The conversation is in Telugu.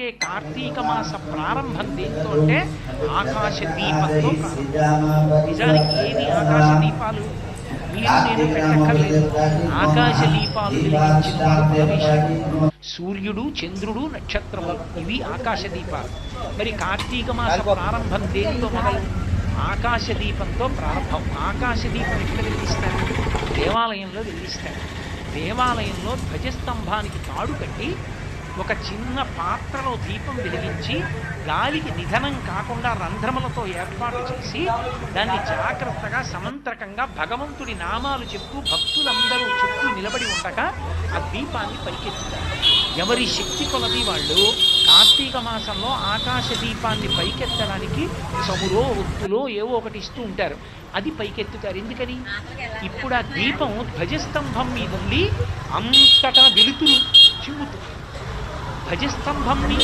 అందుకే కార్తీక మాస ప్రారంభం దేంతో అంటే ఆకాశ దీపంతో నిజానికి ఏవి ఆకాశ దీపాలు మీరు నేను పెట్టక్కర్లేదు. ఆకాశ దీపాలు వెలిగించిన సూర్యుడు చంద్రుడు నక్షత్రము ఇవి ఆకాశ దీపాలు మరి కార్తీక మాస ప్రారంభం దేనితో మొదలు? ఆకాశ దీపంతో ప్రారంభం. ఆకాశ దీపం ఎక్కడ వెలిగిస్తారు? దేవాలయంలో వెలిగిస్తారు. దేవాలయంలో ధ్వజస్తంభానికి తాడు కట్టి ఒక చిన్న పాత్రలో దీపం వెలిగించి గాలికి నిధనం కాకుండా రంధ్రములతో ఏర్పాటు చేసి దాన్ని జాగ్రత్తగా సమంత్రకంగా భగవంతుడి నామాలు చెప్తూ భక్తులందరూ చుట్టూ నిలబడి ఉండగా ఆ దీపాన్ని పైకెత్తుతారు. ఎవరి శక్తి కొలది వాళ్ళు కార్తీక మాసంలో ఆకాశ దీపాన్ని పైకెత్తడానికి చమురో ఒత్తులో ఏవో ఒకటి ఇస్తూ ఉంటారు. అది పైకెత్తుతారు. ఎందుకని? ఇప్పుడు ఆ దీపం ధ్వజస్తంభం మీద ఉండి అంతటా వెలుతురు చిమ్ముతుంది ధ్వజస్తంభం మీద